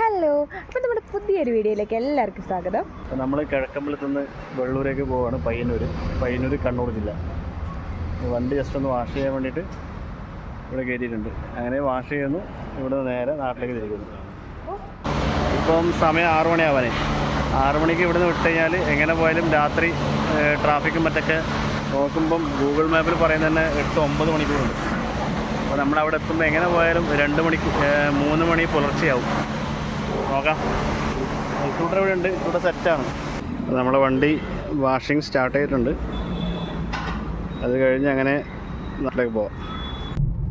Hello അപ്പോൾ നമ്മുടെ പുതിയൊരു വീഡിയോയിലേക്ക് എല്ലാവർക്കും സ്വാഗതം. നമ്മൾ കിഴക്കമ്പലത്തു നിന്ന് വെള്ളൂരേക്ക് പോവാണ് പയ്യന്നൂർ പയ്യന്നൂർ കണ്ണൂർ ജില്ല. വണ്ടി ജസ്റ്റ് ഒന്ന് വാഷ് ചെയ്യാൻ വേണ്ടിയിട്ട് ഇവിടെ കയറ്റിയിട്ടുണ്ട് അങ്ങനെ വാഷ് ചെയ്യുന്നു. ഇവിടെ നേരെ നാട്ടിലേക്ക് തിരിക്കുന്നു. ഇപ്പം സമയം ആറു മണിയാവാനേ. ആറു മണിക്ക് ഇവിടുന്ന് വിട്ട് കഴിഞ്ഞാൽ എങ്ങനെ പോയാലും രാത്രി ട്രാഫിക്കും മറ്റൊക്കെ നോക്കുമ്പം ഗൂഗിൾ മാപ്പിൽ പറയുന്നത് തന്നെ എട്ട് ഒമ്പത് മണിക്കൂറുണ്ട്. അപ്പോൾ നമ്മളവിടെ എത്തുമ്പോൾ എങ്ങനെ പോയാലും രണ്ട് മണിക്ക് മൂന്ന് മണി പുലർച്ചെയാവും. നോക്കാം. സ്കൂട്ടർ ഇവിടെ ഉണ്ട്. ഇവിടെ സെറ്റാണ് നമ്മുടെ വണ്ടി വാഷിംഗ് സ്റ്റാർട്ട് ചെയ്തിട്ടുണ്ട്. അത് കഴിഞ്ഞ് അങ്ങനെ നാട്ടിലേക്ക് പോവാം.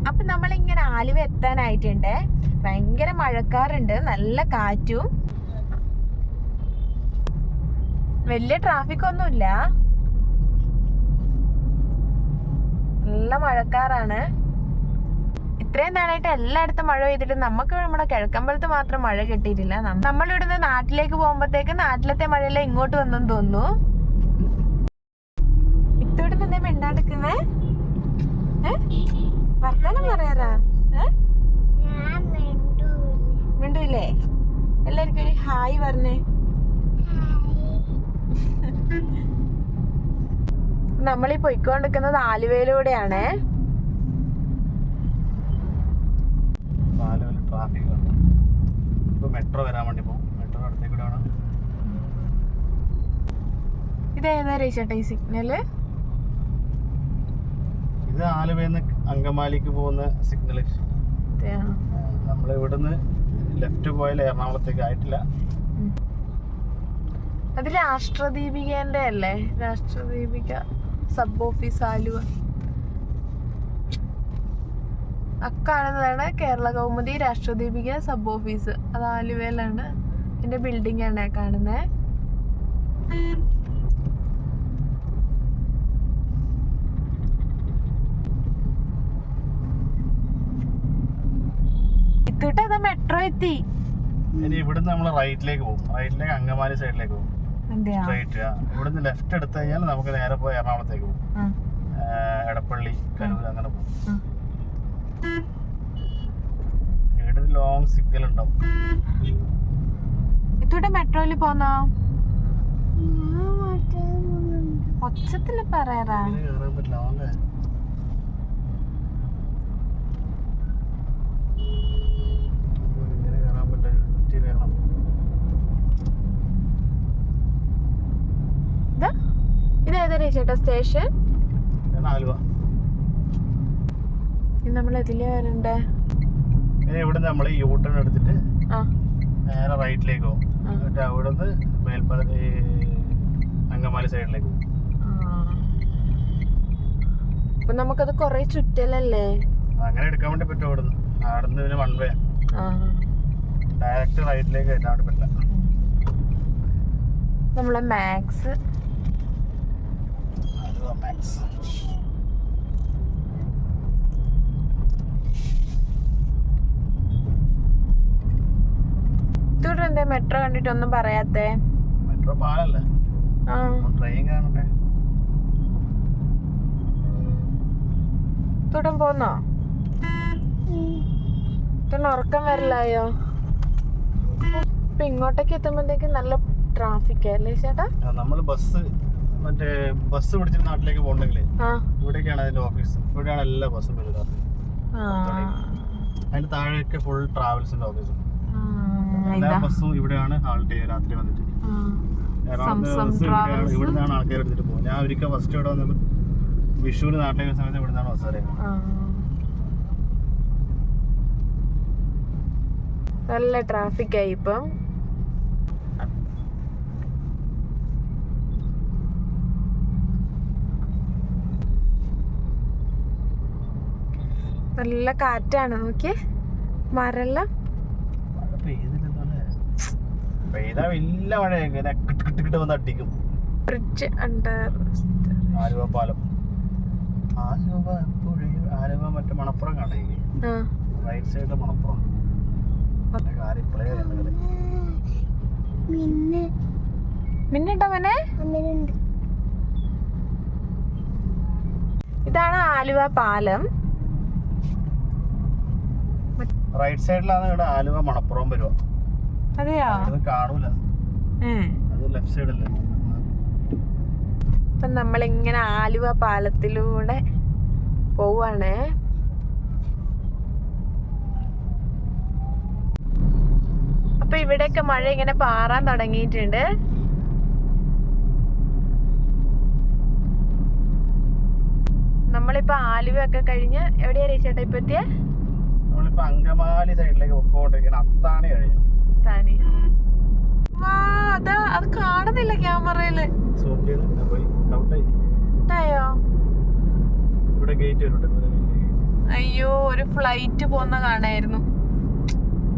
അപ്പം നമ്മളിങ്ങനെ ആലുവ എത്താനായിട്ടുണ്ട്. ഭയങ്കര മഴക്കാറുണ്ട്. നല്ല കാറ്റും. വലിയ ട്രാഫിക് ഒന്നുമില്ല. നല്ല മഴക്കാറാണ്. ഇത്രയും നാളായിട്ട് എല്ലായിടത്തും മഴ പെയ്തിട്ട് നമുക്ക് നമ്മുടെ കിഴക്കമ്പലത്ത് മാത്രം മഴ കിട്ടിയിട്ടില്ല. നമ്മളിവിടുന്ന് നാട്ടിലേക്ക് പോകുമ്പോഴത്തേക്ക് നാട്ടിലത്തെ മഴയെല്ലാം ഇങ്ങോട്ട് വന്നെന്ന് തോന്നുന്നു. ഇത്തോടെ എന്താ മിണ്ടാണ്ടിരിക്കുന്നേ? വർത്താനം പറയാറാ? മിണ്ടൂല്ലേ. എല്ലാവർക്കും ഒരു ഹായ് പറഞ്ഞേ. നമ്മളീ പൊയ്ക്കൊണ്ടിരിക്കുന്നത് ആലുവയിലൂടെയാണേ നാല് ട്രാഫിക് ഇപ്പോൾ മെട്രോ വരാൻ വേണ്ടി പോകും. മെട്രോ അടുത്തേക്ക് കൂടെയാണ് ഇത് ഏതാ ഈ സിഗ്നൽ? ഇത് ആലുവയെന്ന് അങ്കമാലിക്ക് പോകുന്ന സിഗ്നൽ നമ്മൾ ഇവിടുന്ന് ലെഫ്റ്റ് പോയാൽ എറണാകുളത്തേക്ക് ആയിട്ടില്ല. അത് രാഷ്ട്രദീപികന്റെ അല്ലേ? Rashtradeepika sub office Aluva. അക്കാണുന്നതാണ് Kerala Kaumudi Rashtradeepika sub office. അത് ആലുവയിലാണ് എന്റെ ബിൽഡിംഗ് ആണ് കാണുന്നത് ഇത്തിട്ട് അത് മെട്രോ എത്തി. ഇനി ഇവിടുന്ന് നമ്മൾ റൈറ്റിലേക്ക് പോകും. റൈറ്റിലേക്ക് അങ്കമാലി സൈഡിലേക്ക് പോകും. സ്ട്രൈറ്റ് ഇവിടുന്ന് ലെഫ്റ്റ് എടുത്തു കഴിഞ്ഞാൽ നമുക്ക് നേരെ പോയി എറണാകുളത്തേക്ക് പോകും. എടപ്പള്ളി കരൂർ അങ്ങനെ പോകും. ലോങ് സിഗ്നൽ ഉണ്ടാവും. ഇത്തൂടെ മെട്രോയിൽ പോന്നോ? ഒച്ചത്തിൽ പറയാറാ ചേട്ടാ സ്റ്റേഷൻ നമ്മൾ ഇതിലേ വരണ്ടേ ഇവിടുന്ന് നമ്മൾ ഈ യൂട്ടേൺ എടുത്തിട്ട് നേരെ റൈറ്റിലേക്ക് പോകും. എന്നിട്ട് എന്നിട്ട് അവിടുന്ന് മേൽപ്പാല അങ്കമാലി സൈഡിലേക്ക് പോകും. അപ്പൊ നമുക്കത് കൊറേ ചുറ്റലല്ലേ? അങ്ങനെ എടുക്കാൻ വേണ്ടി പറ്റും അവിടുന്ന്. അവിടുന്ന് പിന്നെ വൺ വേ ഡയറക്റ്റ് റൈറ്റിലേക്ക് കയറ്റാൻ വേണ്ടി പറ്റില്ല നമ്മളെ മാക്സ് മാക്സ് ഇത്തൂടെ എന്തേ മെട്രോ കണ്ടിട്ടൊന്നും പറയാത്തേ? മെട്രോ പാലല്ലേ. ആ. ട്രെയിൻ കാണട്ടെ. പോന്നോ? ഉറക്കം വരില്ലായോ? ഇപ്പൊ ഇങ്ങോട്ടേക്ക് എത്തുമ്പോഴത്തേക്ക് നല്ല ട്രാഫിക് അല്ലേ ചേട്ടാ? നമ്മൾ ബസ് മറ്റേ ബസ് പിടിച്ചിട്ട് നാട്ടിലേക്ക് പോകണ്ടെങ്കിലേ ഇവിടേക്കാണ് അതിന്റെ ഓഫീസ് ഇവിടെയാണ് എല്ലാ ബസ്സും വരുന്നത് അതിന്റെ താഴെയൊക്കെ ഫുൾ ട്രാവൽസിന്റെ ഓഫീസ് എല്ലാ ബസ്സും ഇവിടെയാണ് ഹാൾട്ട് ചെയ്യുക രാത്രി വന്നിട്ട്. ഇവിടുന്നാണ് ആൾക്കാർ എടുത്തിട്ട് പോകും ഞാൻ ഒരിക്കൽ ഫസ്റ്റ് ഇവിടെ വന്നത് വിഷുവിന് നാട്ടിലേക്ക് സമയത്ത് ഇവിടുന്നാണ് ബസ് അറിയുന്നത് നല്ല ട്രാഫിക് ആയി ഇപ്പം. നല്ല കാറ്റാണ്. നോക്കിയേ. മരെല്ലാം പെയ്താ വലിയ മഴയൊക്കെ ഇങ്ങനെ കിട്ട് കിട്ട് കിട്ട് വന്ന് അടിക്കും. ബ്രിഡ്ജ് അണ്ടർ ആലുവ പാലം. ആലുവ പുഴ ആലുവ മറ്റേ മണപ്പുറം കാണേ ആ. Right side Manappuram. അതിന്റെ കാര്യം ഇപ്പളേ കണ്ടത് മിന്നിട്ടോ മോനെ? ഇതാണ് ആലുവ പാലം. റൈറ്റ് സൈഡിലാണ് ഇവിടെ ആലുവ മണപ്പുറം വരുക അതെയോ? കാണൂല. അത് ലെഫ്റ്റ് സൈഡ് അല്ലേ? അപ്പൊ നമ്മളിങ്ങനെ ആലുവ പാലത്തിലൂടെ പോവാണ്. അപ്പൊ ഇവിടെയൊക്കെ മഴ ഇങ്ങനെ പാറാൻ തുടങ്ങിയിട്ടുണ്ട്. നമ്മളിപ്പോ ആലുവ ഒക്കെ കഴിഞ്ഞ് എവിടെയാ രേച്ചേട്ടാ ഇപ്പൊ എത്തിയ നമ്മളിപ്പോ അങ്കമാലി സൈഡിലേക്ക് പൊക്കോണ്ടിരിക്കണം അത്താണി കഴിഞ്ഞു. താനെ. വാ അതാ അത് കാണുന്നില്ല ക്യാമറയിൽ. വരുന്നുണ്ട്. അയ്യോ ഒരു ഫ്ലൈറ്റ് പോന്ന കാണായിരുന്നു.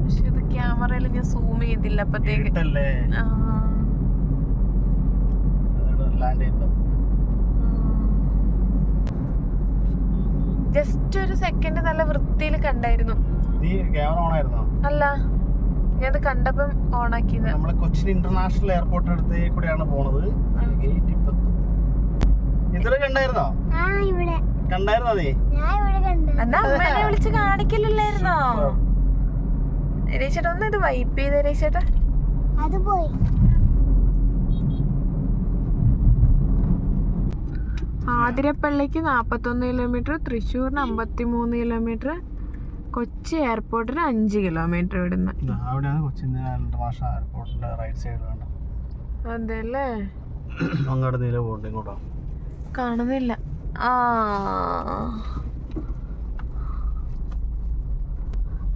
പക്ഷെ ഇത് ക്യാമറയിൽ ഞാൻ സൂം ചെയ്തില്ല അപ്പത്തേക്ക്. ജസ്റ്റ് ഒരു സെക്കൻഡ് നല്ല വൃത്തിയിൽ കണ്ടായിരുന്നു. അല്ല. ഞാനത് കണ്ടപ്പം ഓണാക്കിയത്. നമ്മൾ കൊച്ചിൻ ഇന്റർനാഷണൽ എയർപോർട്ട് അടുത്തേ കൂടെയാണ് പോണത്. ഗേറ്റ് ഇപ്പത്തും. ഇത്ര കണ്ടായിരുന്നോ? ആ ഇവിടെ. കണ്ടായിരുന്നോ നീ? ഞാൻ ഇവിടെ കണ്ടു എന്നാ അമ്മേനെ വിളിച്ച് കാണിക്കില്ലല്ലായിരുന്നോ രേച്ചേട്ടാ ഒന്ന് ഇത് വൈപ്പ് ചെയ്ത അത് പോയി. ആതിരപ്പള്ളിക്ക് നാൽപ്പത്തൊന്ന് കിലോമീറ്റർ തൃശ്ശൂരിന് അമ്പത്തിമൂന്ന് കിലോമീറ്റർ കൊച്ചി എയർപോർട്ടിന് അഞ്ച് കിലോമീറ്റർ ഇവിടുന്ന്. ദാ അവിടെയാണ് കൊച്ചിൻ ഇന്റർനാഷണൽ എയർപോർട്ടിന്റെ റൈറ്റ് അതെല്ലേ? അങ്ങോട്ട് നീല പോകണ്ട ഇങ്ങോട്ടോ? കാണുന്നില്ല. ആ.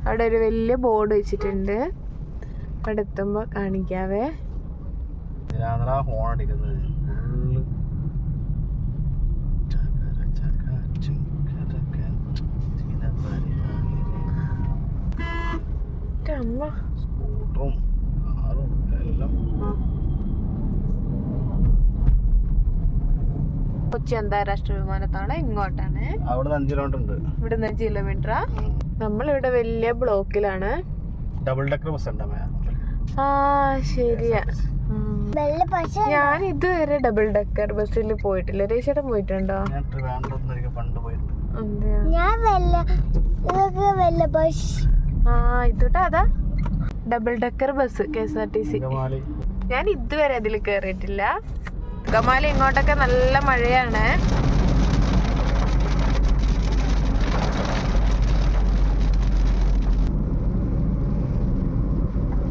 അവിടെ ഒരു വലിയ ബോർഡ് വെച്ചിട്ടുണ്ട്. അവിടെ എത്തുമ്പോ കാണിക്കാവേ. ഹോൺ അടിക്കുന്നത് അമ്മ സ്കൂട്ടറും കാറും എല്ലാം കൊച്ചി അന്താരാഷ്ട്ര വിമാനത്താവളം ഇങ്ങോട്ടാണ്. അവിടെ അഞ്ച് കിലോമീറ്റർ ഉണ്ട്. നിന്ന് അഞ്ച് കിലോമീറ്റർ നമ്മളിവിടെ വലിയ ബ്ലോക്കിലാണ്. ഡബിൾ ഡെക്കർ ബസ് ആ ശരിയാ. ഞാൻ ഇതുവരെ ഡബിൾ ഡെക്കർ ബസ്സിൽ പോയിട്ടില്ല. രേശേട്ടൻ പോയിട്ടുണ്ടോ? ഞാൻ ട്രിവാൻഡ്രത്ത് നിന്ന് പണ്ട് പോയിട്ടുണ്ട്. അതെയോ? ഞാൻ വെള്ള ഇതൊക്കെ വെള്ള ബസ് ആ ഇതുട്ടാ അതാ. Double decker bus K S R T C ഞാൻ ഇതുവരെ അതിൽ കയറിയിട്ടില്ല ഗമാലി ഇങ്ങോട്ടൊക്കെ നല്ല മഴയാണ്.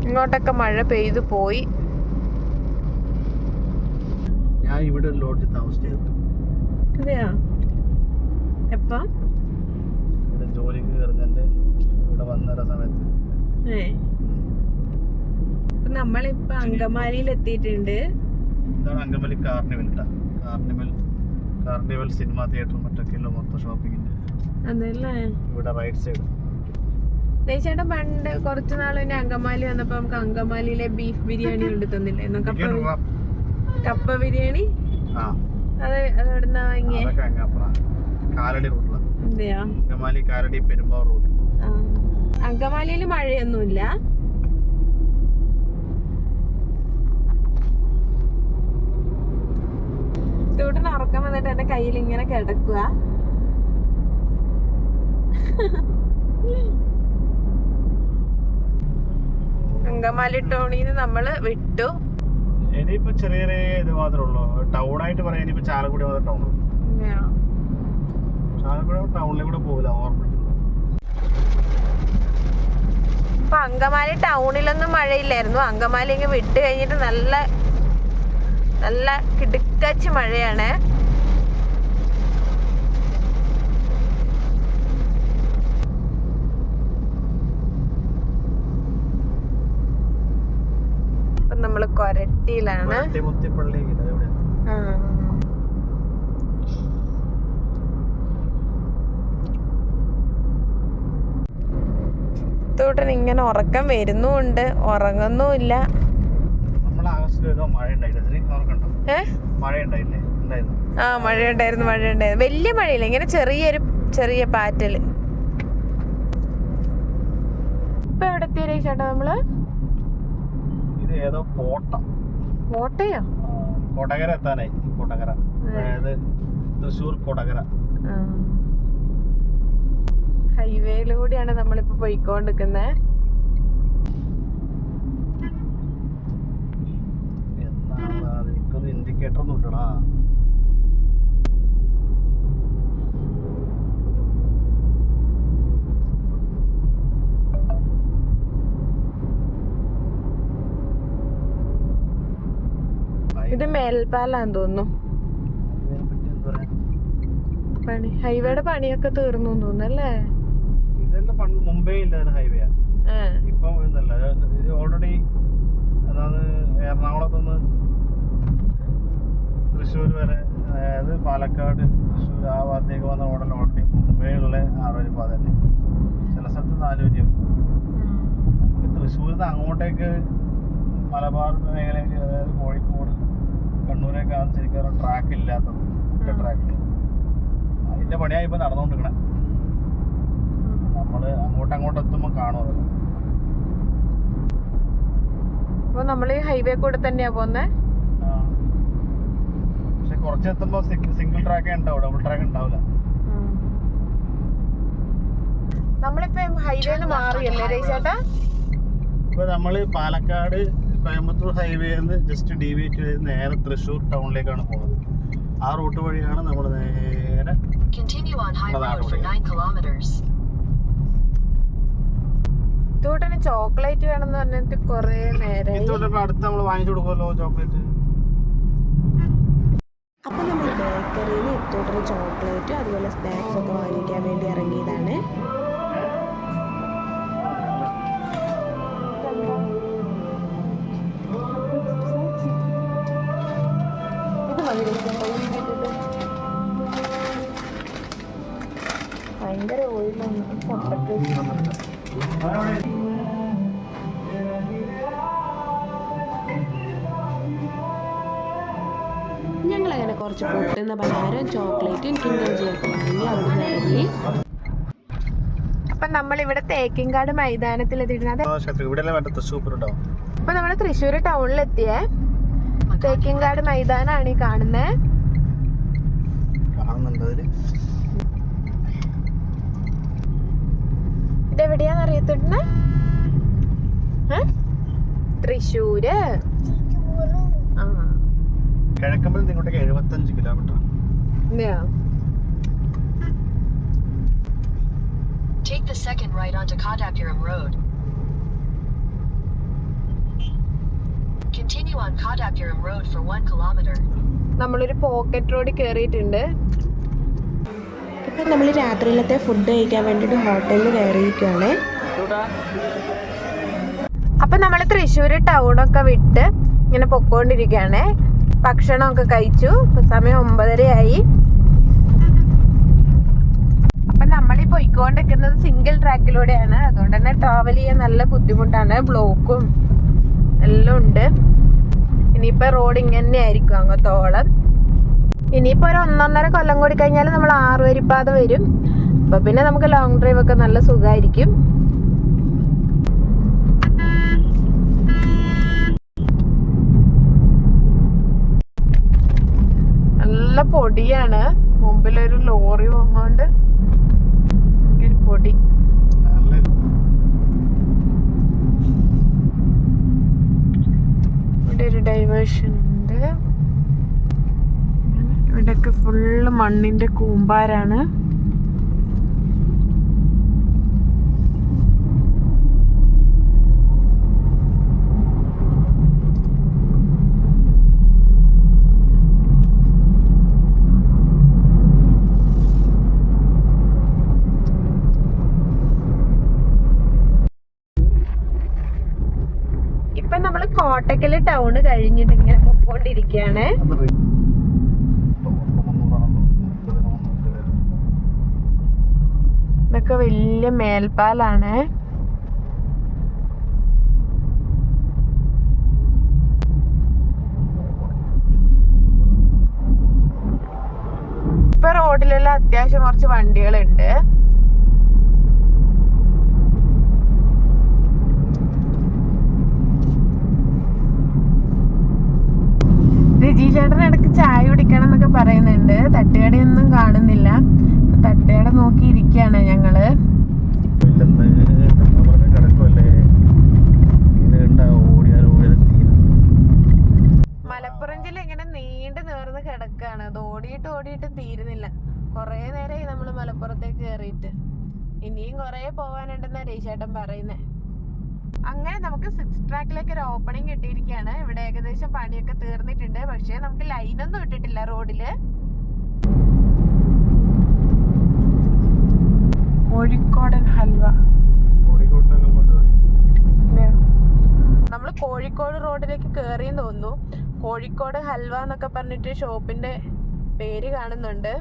ഇങ്ങോട്ടൊക്കെ മഴ പെയ്തു പോയി. ഞാൻ ഇവിടെ ഒരു ലോഡ്ജിൽ താമസിച്ചത് അതെയാ എപ്പാ? ജോലിക്ക് കയറുന്നതിന്റെ ഇവിടെ വന്നിട സമയത്ത്. നമ്മളിപ്പോ അങ്കമാലിയിൽ എത്തിയിട്ടുണ്ട്. ഇതാണ് Angamaly carnival carnival carnival cinema theatre മറ്റൊക്കെയുള്ള മൊത്തം ഷോപ്പിങ്ങിന്റെ അതല്ലേ? ഇവിടെ റൈറ്റ് സൈഡ്. ചേട്ടാ പണ്ട് കുറച്ചു നാൾ പിന്നെ അങ്കമാലി വന്നപ്പോ നമുക്ക് അങ്കമാലിയിലെ ബീഫ് ബിരിയാണി കൊണ്ട് തന്നില്ലായിരുന്നു കപ്പ കപ്പ ബിരിയാണി? അത് അത് എവിടുന്നാ വാങ്ങിയേ? കാലടി റൂട്ടിലാണ് അതെയോ അങ്കമാലി കാലടി പെരുമ്പാവൂർ റൂട്ട്. അങ്കമാലിയിൽ മഴയൊന്നുമില്ല. ചൂട്ടിന് ഉറക്കം വന്നിട്ട് എന്റെ കയ്യിൽ ഇങ്ങനെ കിടക്കുക അങ്കമാലി ടോണിന്ന് നമ്മൾ വിട്ടു. ഇനിയിപ്പോ ചെറിയ ചെറിയ ഇത് മാത്രമേ ഉള്ളൂ. ടൗൺ ആയിട്ട് പറയാൻ ഇനിയിപ്പോ ചാലക്കുടി മാത്രമേ ടൗൺ? ചാലക്കുടി ടൗണിലേക്ക് പോകില്ല ഓർമ്മ. ഇപ്പൊ അങ്കമാലി ടൗണിലൊന്നും മഴയില്ലായിരുന്നു. അങ്കമാലി ഇങ്ങ് വിട്ട് കഴിഞ്ഞിട്ട് നല്ല നല്ല കിടുക്കച്ച് മഴയാണ്. നമ്മൾ നമ്മൾ കൊരട്ടിയിലാണ്. ആ. തൂട്ടൻ ഇങ്ങനെ ഉറക്കം വരുന്നുമുണ്ട്. ഉറങ്ങുന്നുമില്ല. ആ മഴയുണ്ടായിരുന്നു മഴയുണ്ടായിരുന്നു. വലിയ മഴയില്ല ഇങ്ങനെ ചെറിയൊരു ചെറിയ പാറ്റൽ. ഇപ്പൊ എവിടെ എത്തിയേ ചേട്ടാ നമ്മൾ? ഏതോ കോട്ട. കോട്ടയോ? കൊടകര എത്താനായി. കൊടകര. അതായത് തൃശ്ശൂർ കൊടകര. ഹൈവേയിലൂടെയാണ് നമ്മളിപ്പോൾ പോയിക്കൊണ്ടിരിക്കുന്നത് ഇൻഡിക്കേറ്റർ ഇത് മേൽപ്പാലാന്ന് തോന്നുന്നു. പണി ഹൈവേയുടെ പണിയൊക്കെ തീർന്നു തോന്നുന്നു അല്ലേ? പണ്ട് മുംബൈ ഉണ്ടായിരുന്ന ഹൈവേ ഇപ്പൊ ഇതല്ല ഇത് ഓൾറെഡി അതായത് എറണാകുളത്തുനിന്ന് തൃശ്ശൂർ വരെ അതായത് പാലക്കാട് തൃശ്ശൂർ ആ ഭാഗത്തേക്ക് വന്ന റോഡിൽ ഓൾറെഡി മുംബൈയിലുള്ള ആറൊരു പാത തന്നെ. ചില സ്ഥലത്ത് നാലുപര്യം തൃശ്ശൂരിൽ നിന്ന് അങ്ങോട്ടേക്ക് മലബാർ മേഖലയിൽ അതായത് കോഴിക്കോട് കണ്ണൂരൊക്കെ ആണെന്ന് ശരിക്കും ട്രാക്ക് ഇല്ലാത്തത്. ഒറ്റ അതിന്റെ ട്രാക്കിൽ ഇപ്പൊ നടന്നുകൊണ്ടിരിക്കണേ നമ്മൾ അങ്ങോട്ട് അങ്ങോട്ട് എത്തുമ്പോൾ കാണുമല്ലോ അതെല്ലാം അപ്പൊ നമ്മൾ ഈ ഹൈവേ കൂടെ തന്നെയാ പോന്നെ പക്ഷെ കുറച്ച് എത്തുമ്പോൾ സിംഗിൾ ട്രാക്കേ ഉണ്ടാവും ഡബിൾ ട്രാക്ക് ഉണ്ടാവില്ല നമ്മളിപ്പോ ഹൈവേന്ന് മാറിയല്ലേ രേശേട്ടാ ഇപ്പൊ നമ്മൾ പാലക്കാട് കോയമ്പത്തൂർ ഹൈവേന്ന് ജസ്റ്റ് ഡീവിയേറ്റ് ചെയ്ത് നേരെ തൃശ്ശൂർ ടൗണിലേക്കാണ് പോകുന്നത് ആ റൂട്ട് വഴിയാണ് നമ്മൾ നേരെ Continue on highway for 9 kilometers. ഇതോട്ടന് ചോക്ലേറ്റ് വേണമെന്ന് പറഞ്ഞിട്ട് കൊറേ നേരം അടുത്ത് നമ്മൾ വാങ്ങിച്ചു കൊടുക്കുമല്ലോ ചോക്ലേറ്റ്. അപ്പൊ നമ്മൾ ബേക്കറിയിൽ ഇത്തോട്ടൊരു ചോക്ലേറ്റും അതുപോലെ സ്നാക്സ് ഒക്കെ വാങ്ങിക്കാൻ വേണ്ടി ഇറങ്ങിയതാണ്. ഭയങ്കര ഓയിലാണ് കുറച്ച് പൊട്ടുന്ന പലഹാരം ചോക്ലേറ്റും കിൻഡർ ജോയൊക്കെ വാങ്ങി അവിടുന്ന് ഇറങ്ങി. അപ്പൊ നമ്മൾ ഇവിടെ തേക്കിൻകാട് മൈതാനത്തിൽ എത്തിയിരുന്നത് ഇവിടെ അല്ലേ വേണ്ട തൃശ്ശൂർ ഉണ്ടാവും ഇപ്പൊ നമ്മൾ തൃശ്ശൂർ ടൗണിൽ എത്തിയേ തേക്കിൻകാട് മൈതാനാണ് ഈ കാണുന്നത് ഇതെവിടെയാന്നറിയത്തിട്ടുണ്ട് അതിൽ ഇതെവിടെയാന്ന് അറിയത്തിട്ടുണ്ട തൃശ്ശൂര്. കിഴക്കമ്പലത്ത് ഇങ്ങോട്ടേക്ക് എഴുപത്തഞ്ച് kilometre? Take the second right onto Kadapuram Road. Continue on Kadapuram Road for 1 kilometer. നമ്മളൊരു പോക്കറ്റ് റോഡ് കയറിയിട്ടുണ്ട് ഇപ്പം നമ്മൾ രാത്രിയിലത്തെ ഫുഡ് കഴിക്കാൻ വേണ്ടിയിട്ട് ഹോട്ടലിൽ കയറിയിരിക്കുകയാണ് അപ്പം നമ്മൾ തൃശ്ശൂർ ടൗണൊക്കെ വിട്ട് ഇങ്ങനെ പൊക്കോണ്ടിരിക്കുകയാണ് ഭക്ഷണമൊക്കെ കഴിച്ചു. സമയം ഒമ്പതരയായി. അപ്പൊ നമ്മൾ ഈ പോയിക്കൊണ്ടിരിക്കുന്നത് സിംഗിൾ ട്രാക്കിലൂടെയാണ് അതുകൊണ്ട് തന്നെ ട്രാവൽ ചെയ്യാൻ നല്ല ബുദ്ധിമുട്ടാണ്. ബ്ലോക്കും എല്ലാം ഉണ്ട്. ഇനിയിപ്പോ റോഡ് ഇങ്ങനെ ആയിരിക്കും അങ്ങത്തോളം ഇനിയിപ്പോ ഒരു ഒന്നൊന്നര കൊല്ലം കൂടി കഴിഞ്ഞാൽ നമ്മൾ ആറുവരിപ്പാത വരും. അപ്പൊ പിന്നെ നമുക്ക് ലോങ് ഡ്രൈവ് ഒക്കെ നല്ല സുഖമായിരിക്കും നല്ല പൊടിയാണ്. മുമ്പിലൊരു ലോറി വന്നോണ്ട് പൊടി. ഇവിടെ ഒരു ഡൈവേഷൻ ഉണ്ട്. ഇവിടെയൊക്കെ ഫുള്ള് മണ്ണിന്റെ കൂമ്പാരാണ് ഇപ്പൊ നമ്മൾ കോട്ടക്കൽ ടൗൺ കഴിഞ്ഞിട്ട് ഇങ്ങനെ പൊക്കോണ്ടിരിക്കുകയാണ്. ഇതൊക്കെ വലിയ മേൽപ്പാലാണ്. ഇപ്പൊ റോഡിലെല്ലാം അത്യാവശ്യം കുറച്ച് വണ്ടികളുണ്ട്. രജി ചേട്ടൻ ഇടയ്ക്ക് ചായ കുടിക്കണം എന്നൊക്കെ പറയുന്നുണ്ട്. തട്ടുകടയൊന്നും കാണുന്നില്ല. തട്ടുകട നോക്കി ഇരിക്കുകയാണ് ഞങ്ങൾ. മലപ്പുറം ജില്ല ഇങ്ങനെ നീണ്ടു ഓടിയിട്ട് ഓടിയിട്ട് തീരുന്നില്ല. കുറേ നേരമായി നമ്മൾ മലപ്പുറത്തേക്ക് കയറിയിട്ട്. ഇനിയും കുറേ പോകാനുണ്ടെന്നാ രേശേട്ടൻ പറയുന്നേ. അങ്ങനെ നമുക്ക് സിക്സ് ട്രാക്കിലേക്ക് ഒരു ഓപ്പണിംഗ് കിട്ടിയിരിക്കുകയാണ്. ഇവിടെ ഏകദേശം പണിയൊക്കെ തീർന്നിട്ടുണ്ട്. പക്ഷേ നമുക്ക് ലൈനൊന്നും ഇട്ടിട്ടില്ല റോഡിൽ കോഴിക്കോടൻ ഹൽവ. നമ്മൾ കോഴിക്കോട് റോഡിലേക്ക് കയറിയെന്ന് തോന്നുന്നു. കോഴിക്കോട് ഹൽവ എന്നൊക്കെ പറഞ്ഞിട്ട് ഷോപ്പിന്റെ പേര് കാണുന്നുണ്ട്.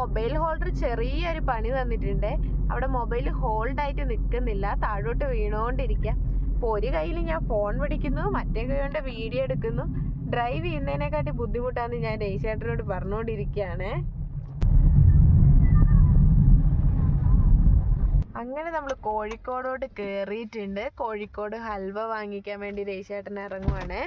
മൊബൈൽ ഹോൾഡർ ചെറിയൊരു പണി തന്നിട്ടുണ്ട്. അവിടെ മൊബൈൽ ഹോൾഡ് ആയിട്ട് നിൽക്കുന്നില്ല താഴോട്ട് വീണുകൊണ്ടിരിക്കുക അപ്പോൾ ഒരു കയ്യിൽ ഞാൻ ഫോൺ പിടിക്കുന്നു മറ്റേ കൈ കൊണ്ട് വീഡിയോ എടുക്കുന്നു. ഡ്രൈവ് ചെയ്യുന്നതിനെക്കാട്ടി ബുദ്ധിമുട്ടാന്ന് ഞാൻ രേശേട്ടനോട് പറഞ്ഞുകൊണ്ടിരിക്കുകയാണ് അങ്ങനെ നമ്മൾ കോഴിക്കോടോട്ട് കയറിയിട്ടുണ്ട് കോഴിക്കോട് ഹൽവ വാങ്ങിക്കാൻ വേണ്ടി രേശേട്ടൻ ഇറങ്ങുവാണ്.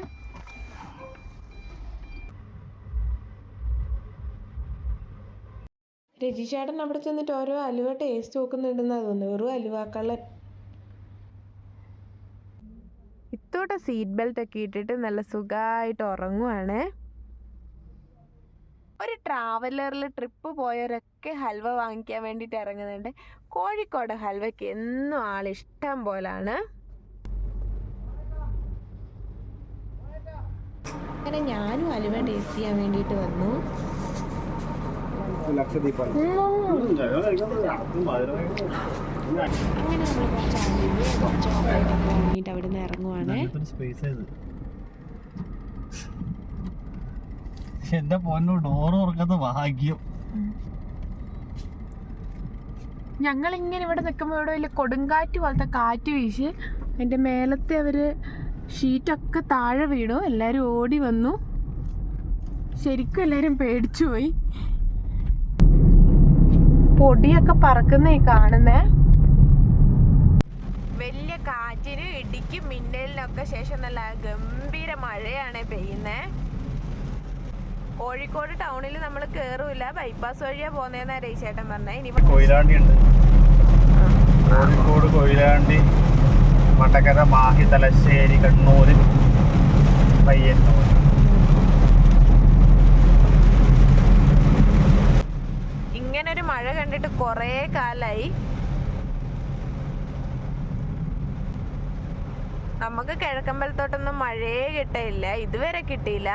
രജിചേട്ടൻ അവിടെ ചെന്നിട്ട് ഓരോ അലുവ ടേസ്റ്റ് നോക്കുന്നുണ്ടെന്ന് തോന്നുന്നു. വെറും അലുവാക്കള്ളൻ ഇത്തോടെ സീറ്റ് ബെൽറ്റ് ഒക്കെ ഇട്ടിട്ട് നല്ല സുഖമായിട്ട് ഉറങ്ങുവാണ്. ഒരു ട്രാവലറിൽ ട്രിപ്പ് പോയവരൊക്കെ ഹൽവ വാങ്ങിക്കാൻ വേണ്ടിയിട്ട് ഇറങ്ങുന്നുണ്ട്. കോഴിക്കോട് ഹൽവയ്ക്ക് എന്നും ആളിഷ്ടം ഇഷ്ടം പോലാണ്. അങ്ങനെ ഞാനും അലുവ ടേസ്റ്റ് ചെയ്യാൻ വേണ്ടിയിട്ട് വന്നു. ലക്ഷദ്വീപാണ്. അങ്ങനെ അവിടെ നിന്ന് ഇറങ്ങുവാണ് എന്റെ പൊന്നു ഡോറ് തുറക്കാത്ത ഭാഗ്യം. ഞങ്ങൾ ഇങ്ങനെ ഇവിടെ നിൽക്കുമ്പോൾ ഇവിടെ വലിയ കൊടുങ്കാറ്റ് പോലത്തെ കാറ്റ് വീശി അതിന്റെ മേലത്തെ അവർ ഷീറ്റൊക്കെ താഴെ വീണു. എല്ലാവരും ഓടി വന്നു. ശരിക്കും എല്ലാവരും പേടിച്ചു പോയി. പൊടിയൊക്കെ പറക്കുന്നേ കാണുന്നേ. വലിയ കാറ്റിനും ഇടിക്കും മിന്നലിനൊക്കെ ശേഷം നല്ല ഗംഭീര മഴയാണ് പെയ്യുന്നേ. കോഴിക്കോട് ടൗണിൽ നമ്മൾ കേറൂല. ബൈപ്പാസ് വഴിയാ പോന്നേന്നാ രേശേട്ടൻ പറഞ്ഞേ. ഇനി കൊയിലാണ്ടി ഉണ്ട്. കോഴിക്കോട് കൊയിലാണ്ടി മട്ടക്കര മാഹി തലശ്ശേരി കണ്ണൂര് പയ്യന്നൂർ ഇങ്ങനൊരു മഴ കണ്ടിട്ട് കുറേ കാലായി. നമുക്ക് കിഴക്കമ്പലത്തോട്ടൊന്നും മഴയേ കിട്ടയില്ല. ഇതുവരെ കിട്ടിയില്ല.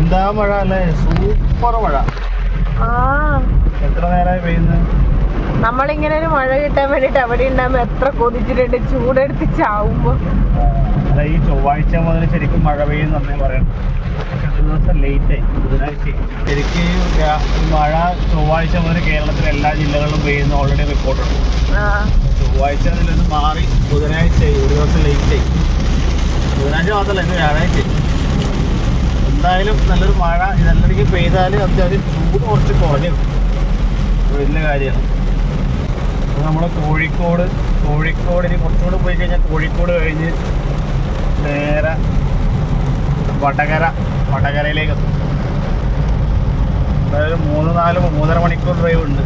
എന്താ മഴ അല്ലേ? സൂപ്പർ മഴ. എത്ര നേരമായി പെയ്യുന്നത് നമ്മളിങ്ങനെ ഒരു മഴ കിട്ടാൻ വേണ്ടിട്ട് അവിടെ ഉണ്ടാകുമ്പോ എത്ര കൊതിച്ചിട്ടുണ്ട്. ചൂടെടുത്ത് ചാവുമ്പോ. അല്ല ഈ ചൊവ്വാഴ്ച മുതൽ ശരിക്കും മഴ പെയ്യുന്നു തന്നെ പറയണം പക്ഷെ ഒരു ദിവസം ലേറ്റ് ആയി. ബുധനാഴ്ച. ശരിക്കും മഴ ചൊവ്വാഴ്ച മുതൽ കേരളത്തിലെ എല്ലാ ജില്ലകളിലും പെയ്യുന്ന ഓൾറെഡി റിപ്പോർട്ട് ഉണ്ട്. ചൊവ്വാഴ്ച അതിലൊന്ന് മാറി ബുധനാഴ്ച ഒരു ദിവസം ലേറ്റ് ആയി. ബുധനാഴ്ച മാത്രമല്ല ഇന്ന് വ്യാഴാഴ്ച. എന്തായാലും നല്ലൊരു മഴ. ഇതെല്ലാം പെയ്താൽ അത്യാവശ്യം ചൂട് കുറച്ച് കുറഞ്ഞു വലിയ കാര്യമാണ്. നമ്മുടെ കോഴിക്കോട് കോഴിക്കോടിന് കുറച്ചുകൂടെ പോയി കഴിഞ്ഞാൽ കോഴിക്കോട് കഴിഞ്ഞ് നേരെ വടകര വടകരയിലേക്ക് എത്തും. അതായത് മൂന്ന് നാല് മൂന്നര മണിക്കൂർ ഡ്രൈവ് ഉണ്ട്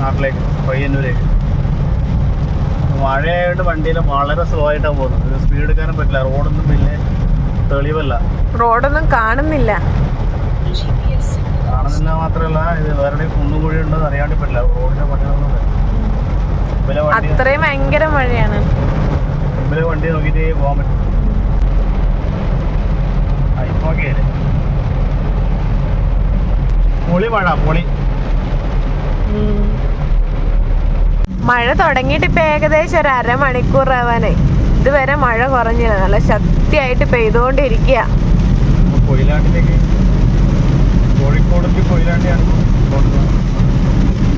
നാട്ടിലേക്ക് പയ്യന്നൂരേക്ക്. മഴയായതുകൊണ്ട് വണ്ടിയിൽ വളരെ സ്ലോ ആയിട്ടാണ് പോകുന്നത്. സ്പീഡ് എടുക്കാനും പറ്റില്ല. റോഡൊന്നും വലിയ തെളിവല്ല. റോഡൊന്നും കാണുന്നില്ല. കാണുന്നില്ല മാത്രമല്ല ഇത് വേറെ കുന്നുകുഴി ഉണ്ടോ എന്ന് അറിയാൻ പറ്റില്ല. റോഡിന്റെ പണികളൊന്നും അത്രയും ഭയങ്കര മഴയാണ്. വണ്ടി നോക്കിട്ട് പോകാൻ പറ്റും. പൊളി മഴ പൊളി. മഴ തുടങ്ങിയിട്ട് ഇപ്പൊ ഏകദേശം ഒരു അരമണിക്കൂർ ആവാനായി. ഇതുവരെ മഴ കുറഞ്ഞില്ല. നല്ല ശക്തിയായിട്ട് പെയ്തുകൊണ്ടിരിക്കുക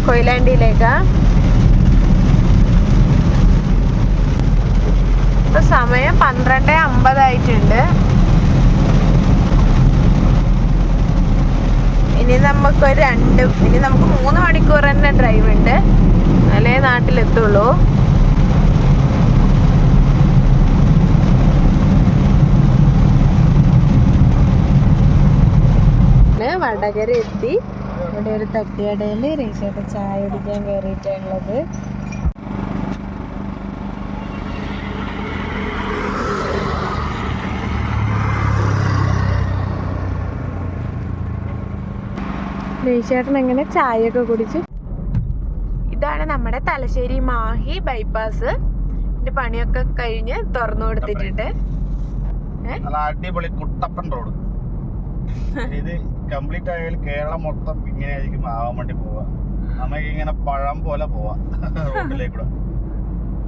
കൊയിലാണ്ടിയിലേക്കാ? ഇപ്പൊ സമയം പന്ത്രണ്ട് അമ്പതായിട്ടുണ്ട്. ഇനി നമുക്ക് ഒരു രണ്ട് ഇനി നമുക്ക് മൂന്ന് മണിക്കൂർ തന്നെ ഡ്രൈവ് ഉണ്ട്. അല്ലേ നാട്ടിലെത്തുള്ളൂ. വടകര എത്തി ഇവിടെ ഒരു തട്ടുകടയിൽ റീസോട്ട് ചായ കുടിക്കാൻ കയറിയിട്ടുള്ളത് രേശേട്ടൻ അങ്ങനെ ചായയൊക്കെ കുടിച്ചു? ഇതാണ് നമ്മുടെ തലശ്ശേരി മാഹി ബൈപ്പാസ്. ഇതിന്റെ പണിയൊക്കെ കഴിഞ്ഞ് തുറന്നു കൊടുത്തിട്ടുണ്ട്. നല്ല അടിപൊളി കുട്ടപ്പൻ റോഡ്. ഇത് കംപ്ലീറ്റ് ആയാൽ കേരളം മൊത്തം ഇങ്ങനെയായിരിക്കും ആവാൻ വേണ്ടി പോവാ നമുക്ക് ഇങ്ങനെ പഴം പോലെ പോവാ റോഡിലേക്കൂടെ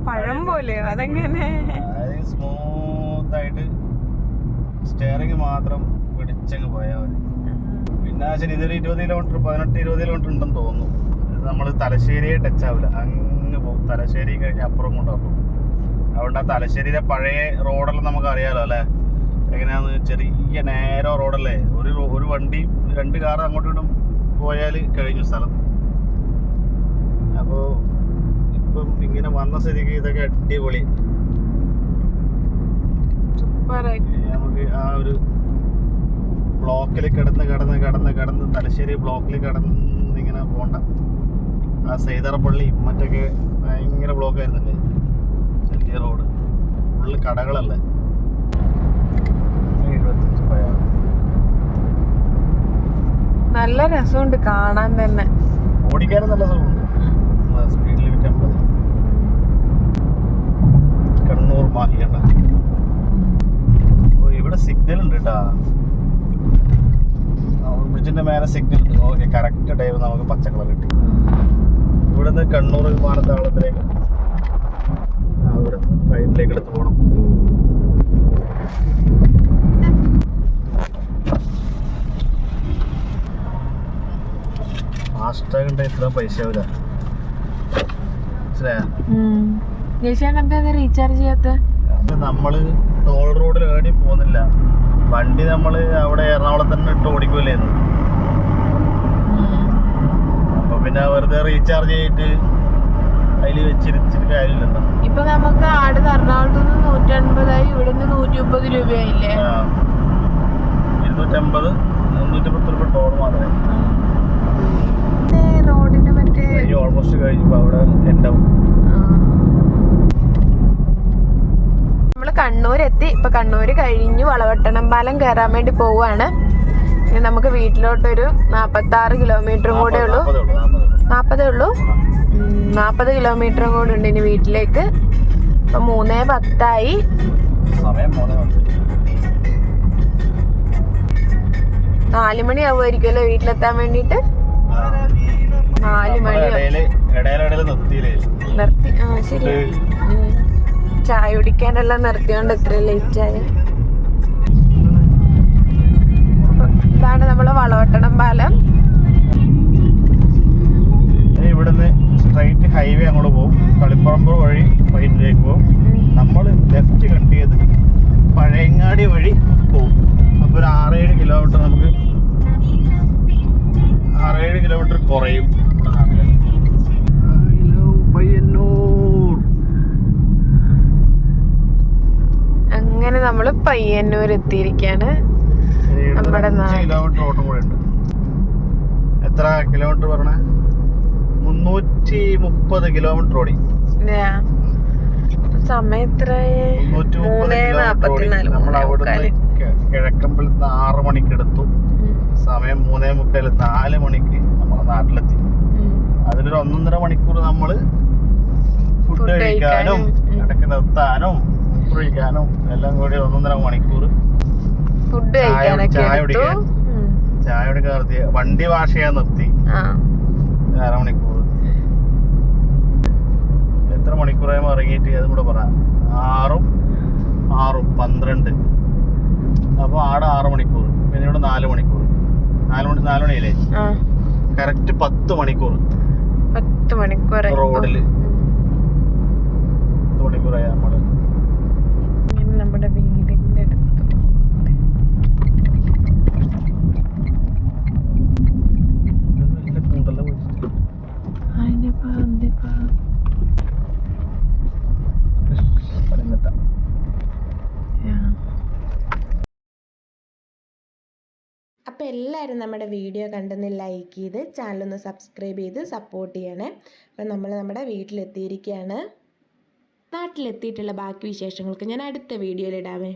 പഴം പോലെ അതെങ്ങനെ? സ്മൂത്ത് ആയിട്ട് സ്റ്റിയറിംഗ് മാത്രം പിടിച്ചങ്ങ് പോയാൽ മതി. പിന്നെ ശരി ഇതൊരു ഇരുപത് കിലോമീറ്റർ പതിനെട്ട് ഇരുപത് കിലോമീറ്റർ ഉണ്ടെന്ന് തോന്നുന്നു. നമ്മൾ തലശ്ശേരിയെ ടച്ച് ആവില്ല. അങ്ങ് പോകും തലശ്ശേരി കഴിഞ്ഞ് അപ്പുറം കൊണ്ടാക്കും. അതുകൊണ്ട് ആ തലശ്ശേരിയിലെ പഴയ റോഡെല്ലാം നമുക്ക് അറിയാലോ അല്ലേ? എങ്ങനെയാന്ന് ചെറിയ നേരോ റോഡല്ലേ ഒരു ഒരു വണ്ടി രണ്ട് കാർ അങ്ങോട്ടും ഇങ്ങോട്ടും പോയാൽ കഴിഞ്ഞു സ്ഥലം. അപ്പോൾ ഇപ്പം ഇങ്ങനെ വന്ന സ്ഥിതിക്ക് ഇതൊക്കെ അടിപൊളി. നമുക്ക് ആ ഒരു ബ്ലോക്കിൽ കിടന്ന് കിടന്ന് കിടന്ന് കിടന്ന് തലശ്ശേരി ബ്ലോക്കിൽ കിടന്ന് ഇങ്ങനെ പോണ്ട. ആ സൈതറപ്പള്ളി മറ്റൊക്കെ ഭയങ്കര ബ്ലോക്ക് ആയിരുന്നില്ലേ? ചെറിയ റോഡ് ഫുള്ള് കടകളല്ലേ? നല്ല രസമുണ്ട് കാണാൻ തന്നെ. ഓടിക്കാനും നല്ല സുഖമുണ്ട്. സ്പീഡ് ലിമിറ്റ് അമ്പത്. കണ്ണൂർ മാഹിയണ്ട ഓ ഇവിടെ സിഗ്നൽ ഉണ്ട് കേട്ടാ ബ്രിഡ്ജിന്റെ മേലെ സിഗ്നൽ ഓക്കെ കറക്റ്റ് ടൈം നമുക്ക് പച്ച കളർ കിട്ടി. ഇവിടുന്ന് കണ്ണൂർ വിമാനത്താവളത്തിലേക്ക്. റൈറ്റിലേക്ക് എടുത്ത് പോകണം ഉണ്ട് ഇത്ര പൈസ ആവില്ല മനസ്സിലായോ? റീചാർജ് ചെയ്യാത്ത? നമ്മൾ ടോൾ റോഡിൽ ഏടി പോകുന്നില്ല. വണ്ടി നമ്മൾ അവിടെ എറണാകുളത്ത് തന്നെ ഇട്ട് ഓടിക്കൂലായിരുന്നു അപ്പൊ പിന്നെ വെറുതെ റീചാർജ് ചെയ്തിട്ട് അതിൽ വെച്ചിരിച്ചിട്ട് കാര്യമില്ലല്ലോ. ഇപ്പൊ നമുക്ക് ആട് എറണാകുളത്ത് നിന്ന് നൂറ്റൻപതായി ഇവിടെ നിന്ന് നൂറ്റി മുപ്പത് രൂപയായില്ലേ ഇരുന്നൂറ്റമ്പത് മുന്നൂറ്റി പത്ത് രൂപ ടോൾ മാത്രമേ. റോഡിന്റെ മറ്റേ ഓൾമോസ്റ്റ് കഴിഞ്ഞപ്പോ അവിടെ എന്റെ എത്തി ഇപ്പൊ കണ്ണൂർ കഴിഞ്ഞു. വളവട്ടണം പാലം കയറാൻ വേണ്ടി പോവാണ് ഇനി നമുക്ക് വീട്ടിലോട്ടൊരു നാപ്പത്തി ആറ് കിലോമീറ്ററും കൂടെ ഉള്ളൂ. നാപ്പതേ ഉള്ളൂ. നാപ്പത് കിലോമീറ്ററും കൂടെ ഉണ്ട് ഇനി വീട്ടിലേക്ക്. ഇപ്പൊ മൂന്നേ പത്തായി. നാല് മണി ആവുമായിരിക്കുമല്ലോ വീട്ടിലെത്താൻ വേണ്ടിട്ട് നാല് മണി നിർത്തി. ആ ശരി. ചായ കുടിക്കാനെല്ലാം നിർത്തിയോണ്ട് ഇത്ര ലേറ്റ് ആയി. ഇതാണ് നമ്മൾ വളവട്ടണം പാലം. ഇവിടുന്ന് സ്ട്രൈറ്റ് ഹൈവേ അങ്ങോട്ട് പോകും. കളിപ്പറമ്പ് വഴി പൈനിലേക്ക് പോകും. നമ്മൾ ലെഫ്റ്റ് കട്ട് പഴയങ്ങാടി വഴി പോകും. അപ്പോൾ ഒരു ആറേഴ് കിലോമീറ്റർ നമുക്ക് ആറേഴ് കിലോമീറ്റർ കുറയും. നമ്മുടെ നാട്ടിൽ. I love പയ്യന്നൂർ അങ്ങനെ നമ്മൾ പയ്യന്നൂർ എത്തിയിരിക്കാണ് നമ്മുടെ എത്ര കിലോമീറ്റർ പറഞ്ഞേ മുന്നൂറ്റി മുപ്പത് കിലോമീറ്റർ ഓടി. സമയം മുക്കാൽ കിഴക്കമ്പലത്ത് ആറ് മണിക്ക് എടുത്തു. സമയം മൂന്നേ മുക്കാൽ നാല് മണിക്ക് നമ്മളെ നാട്ടിലെത്തി. അതിലൊരു ഒന്നൊന്നര മണിക്കൂർ നമ്മൾ ഫുഡ് കഴിക്കാനും കഴിക്കാനും, ഇടയ്ക്ക് നിർത്താനും മൂത്രമൊഴിക്കാനും എല്ലാം കൂടി ഒന്നൊന്നര മണിക്കൂർ ഫുഡ് ചായ- കുടിക്കാൻ. ചായ കുടിക്കാൻ. നിർത്തി. വണ്ടി വാഷ് ചെയ്യാൻ നിർത്തി. അരമണിക്കൂർ. എത്ര മണിക്കൂറായും ഇറങ്ങിയിട്ട് അതും കൂടെ പറ. ആറും ആറും പന്ത്രണ്ട്. അപ്പോൾ ആടെ ആറ് മണിക്കൂർ. പിന്നെ ഇവിടെ നാല് മണിക്കൂർ. നാല് മണി നാല് മണിയല്ലേ? കറക്റ്റ് പത്ത് മണിക്കൂർ. പത്ത് മണിക്കൂർ റോഡിൽ. പത്ത് മണിക്കൂറായി നമ്മൾ. നമ്മുടെ വീടിന്റെ അടുത്ത്. അപ്പോൾ എല്ലാവരും നമ്മുടെ വീഡിയോ കണ്ടെന്ന് ലൈക്ക് ചെയ്ത് ചാനലൊന്ന് സബ്സ്ക്രൈബ് ചെയ്ത് സപ്പോർട്ട് ചെയ്യണേ. അപ്പോൾ നമ്മൾ നമ്മുടെ വീട്ടിലെത്തിയിരിക്കുകയാണ്. നാട്ടിലെത്തിയിട്ടുള്ള ബാക്കി വിശേഷങ്ങൾക്ക് ഞാൻ അടുത്ത വീഡിയോയിൽ ഇടാമേ